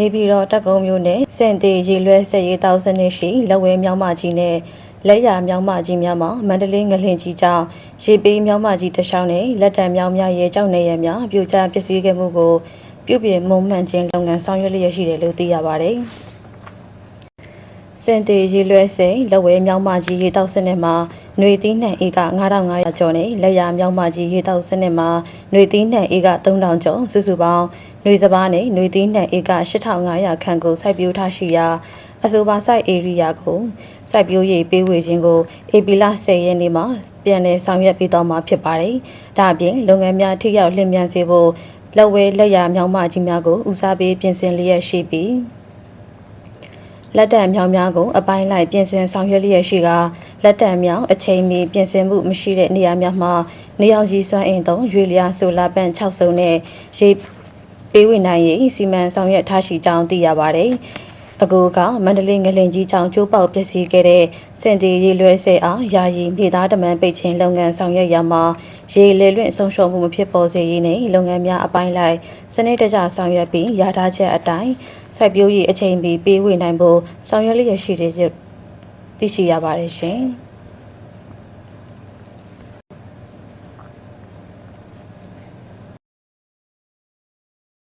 နေပြည်တော်တက်ကုန်းမြို့နယ်စင်တေရေလွဲဆက်ရေးတောက်စနစ်ရှိလက်ဝဲမြောင်းမကြီးနဲ့လက်ရမြောင်းမကြီးများမှာမန္တလေးငလင်ကြီးကြောင့်ရေပေးမြောင်းမကြီးတစ်လျှောက်နဲ့လက်တံမြောင်းများရဲ့ကြောက်နေရများပြိုကျပျက်စီးခဲ့မှုကိုပြုပြင်မုံမှန်ခြင်းလုပ်ငန်းဆောင်ရွက်လျက်ရှိတယ်လို့သိရပါတယ်။ စင်တေရေလွဲစိန်လက်ဝဲမြောင်းမကြီးရေတောက်စနစ်မှာຫນွေသီးနှံဧက9500ကျော်နဲ့လက်ရမြောင်းမကြီးရေတောက်စနစ်မှာຫນွေသီးနှံဧက3000ကျော်စုစုပေါင်းຫນွေစပားနဲ့ຫນွေသီးနှံဧက8500ခန့်ကိုစိုက်ပျိုးထားရှိရာအဆိုပါစိုက်ဧရိယာကိုစိုက်ပျိုးရေးပေးဝေခြင်းကိုဧပြီလ10ရက်နေ့မှာပြန်လည်ဆောင်ရွက်ပေးတော့မှာဖြစ်ပါတယ်။ဒါအပြင်လုပ်ငန်းများထိရောက်လျင်မြန်စေဖို့လက်ဝဲလက်ရမြောင်းမကြီးများကိုဦးစားပေးပြင်ဆင်လျက်ရှိပြီး လက်တံမြောင်းများကိုအပိုင်းလိုက်ပြင်ဆင်ဆောင်ရွက်လျက်ရှိကလက်တံမြောင်းအချိန်မီပြင်ဆင်မှုမရှိတဲ့နေရာများမှာနေအောင်ကြီးစွမ်းအင်သုံးရွေလျာဆိုလာပန့်6စုံနဲ့ရေပေးဝင်နိုင်ရေးစီမံဆောင်ရွက်ထားရှိကြောင်းသိရပါတယ်။ အကူကမန္တလေးငလင်ကြီးကြောင့်ကျိုးပေါက်ပျက်စီးခဲ့တဲ့စင်တီရေလွဲဆဲအားယာယီမြေသားတမန်ပိတ်ချင်းလုပ်ငန်းဆောင်ရွက်ရမှာရေလေလွင့်ဆုံးရှုံးမှုမဖြစ်ပေါ်စေရေးနဲ့လုပ်ငန်းများအပိုင်းလိုက်စနစ်တကျဆောင်ရွက်ပြီးရထားချက်အတိုင်းစိုက်ပျိုးရေးအချိန်ပြီးပေးဝေနိုင်ဖို့ဆောင်ရွက်လျက်ရှိတဲ့သိရှိရပါတယ်ရှင်။